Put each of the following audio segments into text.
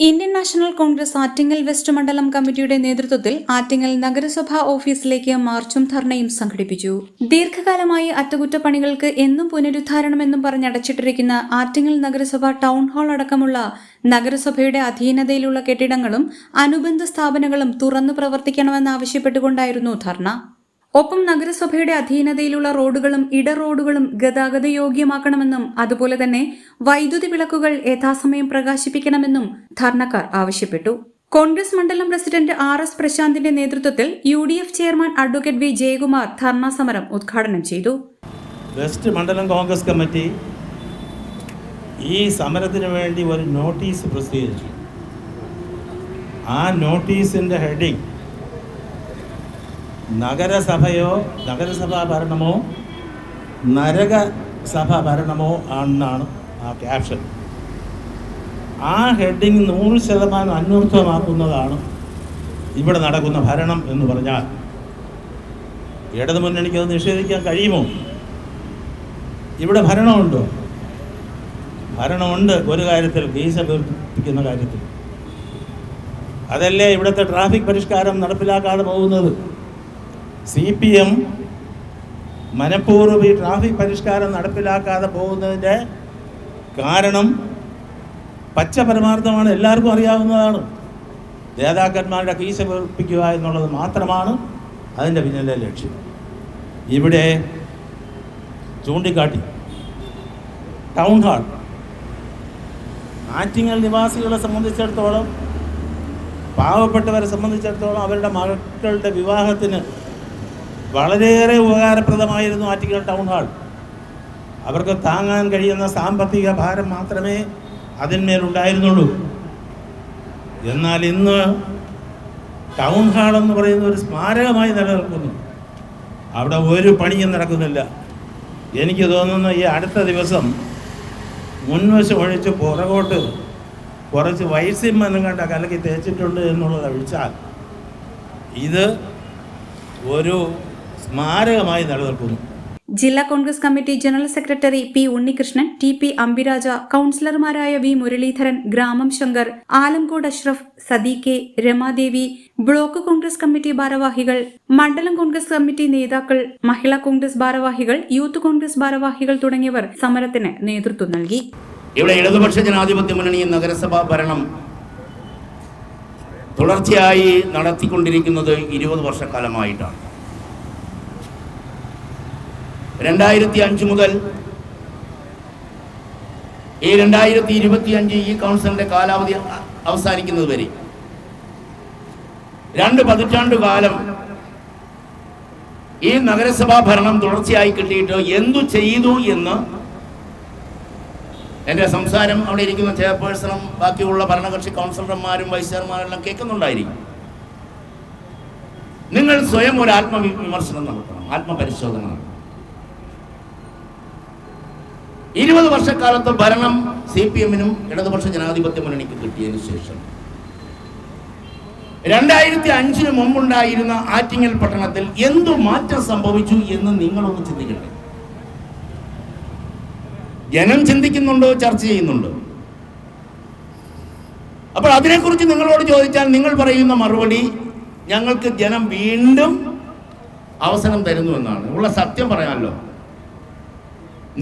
Indian National Congress Attingal west മണ്ഡലം കമ്മിറ്റിയുടെ നേതൃത്വത്തിൽ ആറ്റിങ്ങൽ നഗരസഭാ ഓഫീസിലേക്ക് മാർച്ചും ധർണയും സംഘടിപ്പിച്ചു. ദീർഘകാലമായി അറ്റകുറ്റപ്പണികൾക്ക് എന്നും പുനരുദ്ധാരണമെന്നും പറഞ്ഞടച്ചിട്ടിരിക്കുന്ന ആറ്റിങ്ങൽ നഗരസഭ ടൗൺ ഹാൾ അടക്കമുള്ള നഗരസഭയുടെ അധീനതയിലുള്ള കെട്ടിടങ്ങളും അനുബന്ധ സ്ഥാപനങ്ങളും തുറന്നു പ്രവർത്തിക്കണമെന്നാവശ്യപ്പെട്ടുകൊണ്ടായിരുന്നു ധർണ. ഒപ്പം നഗരസഭയുടെ അധീനതയിലുള്ള റോഡുകളും ഇട റോഡുകളും ഗതാഗത യോഗ്യമാക്കണമെന്നും അതുപോലെ തന്നെ വൈദ്യുതി വിളക്കുകൾ യഥാസമയം പ്രകാശിപ്പിക്കണമെന്നും ധർണക്കാർ ആവശ്യപ്പെട്ടു. കോൺഗ്രസ് മണ്ഡലം പ്രസിഡന്റ് ആർ എസ് പ്രശാന്തിന്റെ നേതൃത്വത്തിൽ U D F chairman advocate V Jayakumar dharna സമരം ഉദ്ഘാടനം ചെയ്തു. വെസ്റ്റ് മണ്ഡലം കോൺഗ്രസ് കമ്മിറ്റി ഈ സമരത്തിന് വേണ്ടി ഒരു നോട്ടീസ് പ്രസിദ്ധീകരിച്ചു. ആ നോട്ടീസിന്റെ ഹെഡിങ് നഗരസഭയോ നഗരസഭാ ഭരണമോ നരക നരകസഭ ഭരണമോ ആണെന്നാണ് ആ ക്യാപ്ഷൻ ആ ഹെഡിങ് നൂറ് ശതമാനം അന്വർത്ഥമാക്കുന്നതാണ് ഇവിടെ നടക്കുന്ന ഭരണം എന്ന് പറഞ്ഞാൽ. ഇടതു മുന്നണിക്ക് അത് നിഷേധിക്കാൻ കഴിയുമോ? ഇവിടെ ഭരണമുണ്ടോ? ഭരണമുണ്ട് ഒരു കാര്യത്തിൽ വീസ വീർപ്പിക്കുന്ന കാര്യത്തിൽ. അതല്ലേ ഇവിടുത്തെ ട്രാഫിക് പരിഷ്കാരം നടപ്പിലാക്കാതെ പോകുന്നത്? സി പി എം മനഃപൂർവം ഈ ട്രാഫിക് പരിഷ്കാരം നടപ്പിലാക്കാതെ പോകുന്നതിന്റെ കാരണം പച്ച പരമാർത്ഥമാണ് എല്ലാവർക്കും അറിയാവുന്നതാണ്. നേതാക്കന്മാരുടെ കീശ വീർപ്പിക്കുക എന്നുള്ളത് മാത്രമാണ് അതിന്റെ പിന്നിലെ ലക്ഷ്യം. ഇവിടെ ചൂണ്ടിക്കാട്ടി. Town hall. ആറ്റിങ്ങൽ നിവാസികളെ സംബന്ധിച്ചിടത്തോളം പാവപ്പെട്ടവരെ സംബന്ധിച്ചിടത്തോളം അവരുടെ മക്കളുടെ വിവാഹത്തിന് വളരെയേറെ ഉപകാരപ്രദമായിരുന്നു ആറ്റിക്കൽ ടൗൺ ഹാൾ. അവർക്ക് താങ്ങാൻ കഴിയുന്ന സാമ്പത്തിക ഭാരം മാത്രമേ അതിന്മേലുണ്ടായിരുന്നുള്ളൂ. എന്നാൽ ഇന്ന് ടൗൺ ഹാൾ എന്ന് പറയുന്ന ഒരു സ്മാരകമായി നിലനിൽക്കുന്നു. അവിടെ ഒരു പണിയും നടക്കുന്നില്ല. എനിക്ക് തോന്നുന്നു ഈ അടുത്ത ദിവസം മുൻവശം ഒഴിച്ച് പുറകോട്ട് കുറച്ച് വയസ്സിമ്മനും കണ്ട കലക്കി തേച്ചിട്ടുണ്ട് എന്നുള്ളത് ഒഴിച്ചാൽ ഇത് ഒരു സ്മാരകമായി നിലനിൽക്കുന്നു. ജില്ലാ Congress committee general secretary P Unnikrishnan T P Ambiraja കൌൺസിലർമാരായ V Muraleedharan ഗ്രാമം Shankar Alamcode Ashraf സദി K Ramadevi block Congress committee ഭാരവാഹികൾ മണ്ഡലം കോൺഗ്രസ് കമ്മിറ്റി നേതാക്കൾ മഹിളാ കോൺഗ്രസ് ഭാരവാഹികൾ യൂത്ത് കോൺഗ്രസ് ഭാരവാഹികൾ തുടങ്ങിയവർ സമരത്തിന് നേതൃത്വം നൽകി. ഇവിടെ ഇടതുപക്ഷ ജനാധിപത്യ മുന്നണി നഗരസഭാ ഭരണം തുടർച്ചയായി നടത്തിക്കൊണ്ടിരിക്കുന്നത് ഇരുപത് വർഷക്കാലമായിട്ടാണ്. രണ്ടായിരത്തി അഞ്ച് മുതൽ ഈ രണ്ടായിരത്തി ഇരുപത്തി അഞ്ച് ഈ കൗൺസിലിന്റെ കാലാവധി അവസാനിക്കുന്നത് വരെ. രണ്ട് പതിറ്റാണ്ട് കാലം ഈ നഗരസഭാ ഭരണം തുടർച്ചയായി കിട്ടിയിട്ട് എന്തു ചെയ്തു എന്ന് എന്റെ സംസാരം അവിടെ ഇരിക്കുന്ന ചെയർപേഴ്സണും ബാക്കിയുള്ള ഭരണകക്ഷി കൗൺസിലർമാരും വൈസ് ചെയർമാരെല്ലാം കേൾക്കുന്നുണ്ടായിരിക്കും. നിങ്ങൾ സ്വയം ഒരു ആത്മവിമർശനം നടത്തണം ആത്മപരിശോധന നടത്തണം. ഇരുപത് വർഷക്കാലത്തെ ഭരണം സി പി എമ്മിനും ഇടതുപക്ഷ ജനാധിപത്യ മുന്നണിക്ക് കിട്ടിയതിനു ശേഷം. രണ്ടായിരത്തി അഞ്ചിന് മുമ്പുണ്ടായിരുന്ന ആറ്റിങ്ങൽ പട്ടണത്തിൽ എന്തു മാറ്റം സംഭവിച്ചു എന്ന് നിങ്ങളൊന്ന് ചിന്തിക്കട്ടെ. ജനം ചിന്തിക്കുന്നുണ്ടോ ചർച്ച ചെയ്യുന്നുണ്ടോ? അപ്പോൾ അതിനെക്കുറിച്ച് നിങ്ങളോട് ചോദിച്ചാൽ നിങ്ങൾ പറയുന്ന മറുപടി ഞങ്ങൾക്ക് ജനം വീണ്ടും അവസരം തരുന്നു എന്നാണ്. ഉള്ള സത്യം പറയാമല്ലോ.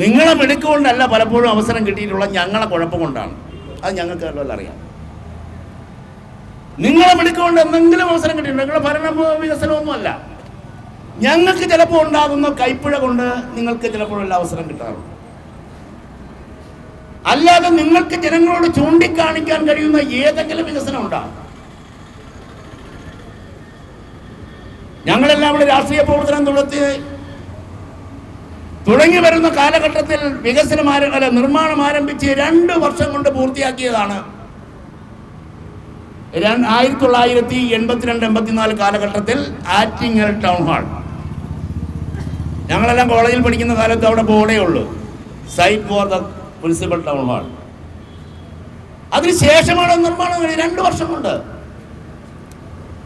നിങ്ങളെ മിടുക്കുകൊണ്ടല്ല പലപ്പോഴും അവസരം കിട്ടിയിട്ടുള്ള ഞങ്ങളെ കുഴപ്പം കൊണ്ടാണ്. അത് ഞങ്ങൾക്ക് വല്ലതും അറിയാം. നിങ്ങളെ മിടുക്കുകൊണ്ട് എന്തെങ്കിലും അവസരം കിട്ടിയിട്ടുണ്ട്. നിങ്ങളുടെ ഭരണ വികസനമൊന്നുമല്ല. ഞങ്ങൾക്ക് ചിലപ്പോൾ ഉണ്ടാകുന്ന കൈപ്പിഴ കൊണ്ട് നിങ്ങൾക്ക് ചിലപ്പോഴെല്ലാം അവസരം കിട്ടാറുണ്ട്. അല്ലാതെ നിങ്ങൾക്ക് ജനങ്ങളോട് ചൂണ്ടിക്കാണിക്കാൻ കഴിയുന്ന ഏതെങ്കിലും വികസനം ഉണ്ടാകും ഞങ്ങളെല്ലാം ഇവിടെ രാഷ്ട്രീയ പ്രവർത്തനം നടത്തി തുടങ്ങി വരുന്ന കാലഘട്ടത്തിൽ വികസനം അല്ല നിർമ്മാണം ആരംഭിച്ച് രണ്ട് വർഷം കൊണ്ട് പൂർത്തിയാക്കിയതാണ്. ആയിരത്തി തൊള്ളായിരത്തി എൺപത്തിരണ്ട് എൺപത്തിനാല് കാലഘട്ടത്തിൽ ആറ്റിങ്ങൽ ടൗൺ ഹാൾ. ഞങ്ങളെല്ലാം കോളേജിൽ പഠിക്കുന്ന കാലത്ത് അവിടെ ബോർഡേ ഉള്ളൂ. Site for the municipal town hall. അതിനുശേഷമാണ് നിർമ്മാണം രണ്ട് വർഷം കൊണ്ട്.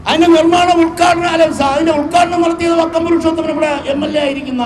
അതിന്റെ നിർമ്മാണം ഉദ്ഘാടനം അല്ല അതിന്റെ ഉദ്ഘാടനം നടത്തിയത് വക്കം പുരുഷോത്തമൻ ഇവിടെ എം എൽ എ ആയിരിക്കുന്ന